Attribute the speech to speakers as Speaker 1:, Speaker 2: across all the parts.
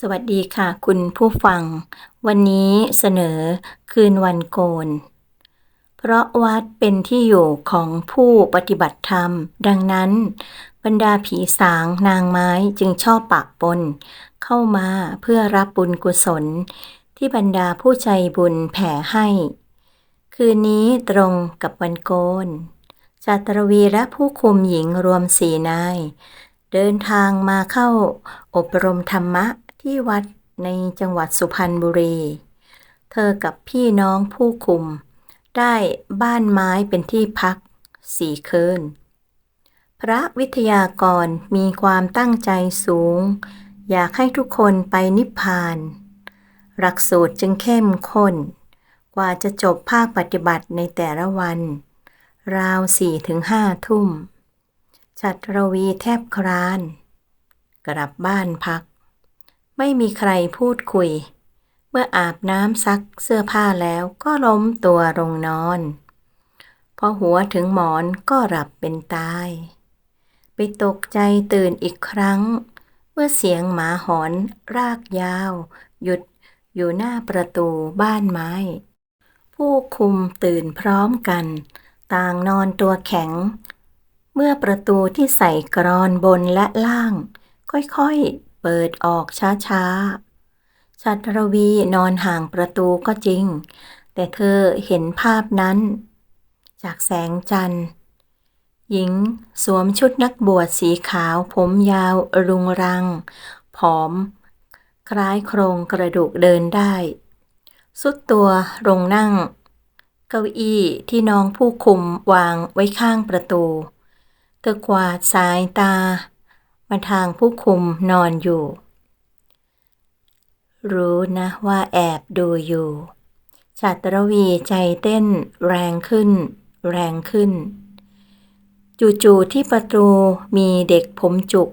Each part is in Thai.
Speaker 1: สวัสดีค่ะคุณผู้ฟัง วันนี้เสนอคืนวันโกน เพราะวัดเป็นที่อยู่ของผู้ปฏิบัติธรรม ดังนั้น บรรดาผีสางนางไม้จึงชอบปะปน เข้ามาเพื่อรับบุญกุศล ที่บรรดาผู้ใจบุญแผ่ให้ คืนนี้ตรงกับวันโกนจาตรวีและผู้คุมหญิงรวมสี่นาย เดินทางมาเข้าอบรมธรรมะ ที่วัดในจังหวัดสุพรรณบุรี เธอกับพี่น้องผู้คุม ได้บ้านไม้เป็นที่พักสี่คืน พระวิทยากรมีความตั้งใจสูง อยากให้ทุกคนไปนิพพาน หลักสูตรจึงเข้มข้น กว่าจะจบภาคปฏิบัติในแต่ละวัน ราวสี่ถึงห้าทุ่ม ชัตรวีแทบคราน กลับบ้านพัก ไม่มีใครพูดคุย เมื่ออาบน้ำซักเสื้อผ้าแล้วก็ล้มตัวลงนอน พอหัวถึงหมอนก็หลับเป็นตาย ไปตกใจตื่นอีกครั้ง เมื่อเสียงหมาหอนรากยาว หยุดอยู่หน้าประตูบ้านไม้ ผู้คุมตื่นพร้อมกัน ต่างนอนตัวแข็ง เมื่อประตูที่ใส่กรอนบนและล่าง ค่อยๆ เปิดออกช้าๆชัตรวีนอนห่างประตูก็จริง แต่เธอเห็นภาพนั้น จากแสงจันทร์ หญิงสวมชุดนักบวชสีขาวผมยาวรุงรัง ผอม คล้ายโครงกระดูกเดินได้ สุดตัวลงนั่ง เก้าอี้ที่น้องผู้คุมวางไว้ข้างประตู เธอกวาดสายตา มาทางผู้คุมนอนอยู่ รู้นะว่าแอบดูอยู่ชาตรวีใจเต้นแรงขึ้น แรงขึ้น จู่ๆที่ประตูมีเด็กผมจุก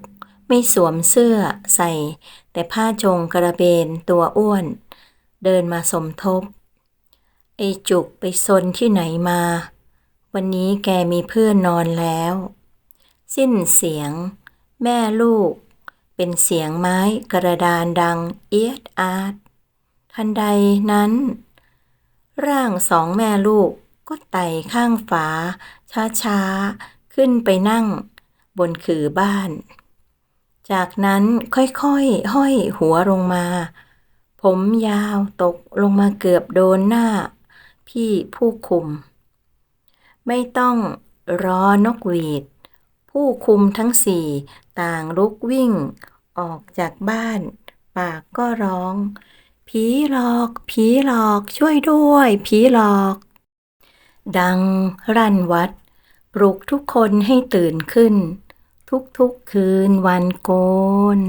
Speaker 1: ไม่สวมเสื้อใส่ แต่ผ้าจงกระเบนตัวอ้วน เดินมาสมทบ ไอจุกไปซนที่ไหนมา วันนี้แกมีเพื่อนนอนแล้ว สิ้นเสียง แม่ลูก เป็นเสียงไม้กระดานดังเอียดอาดทันใดนั้น ร่างสองแม่ลูกก็ไต่ข้างฝา ช้าๆ ขึ้นไปนั่ง บนขือบ้าน จากนั้นค่อยๆ ห้อยหัวลงมา ผมยาวตกลงมาเกือบโดนหน้า พี่ผู้คุม ไม่ต้องรอนกหวีด ผู้คุมทั้งสี่ ต่างลุกวิ่ง ออกจากบ้าน ปากก็ร้อง ผีหลอก ผีหลอกช่วยด้วย ผีหลอก ดังรั่นวัด ปลุกทุกคนให้ตื่นขึ้น ทุกๆคืนวันโกน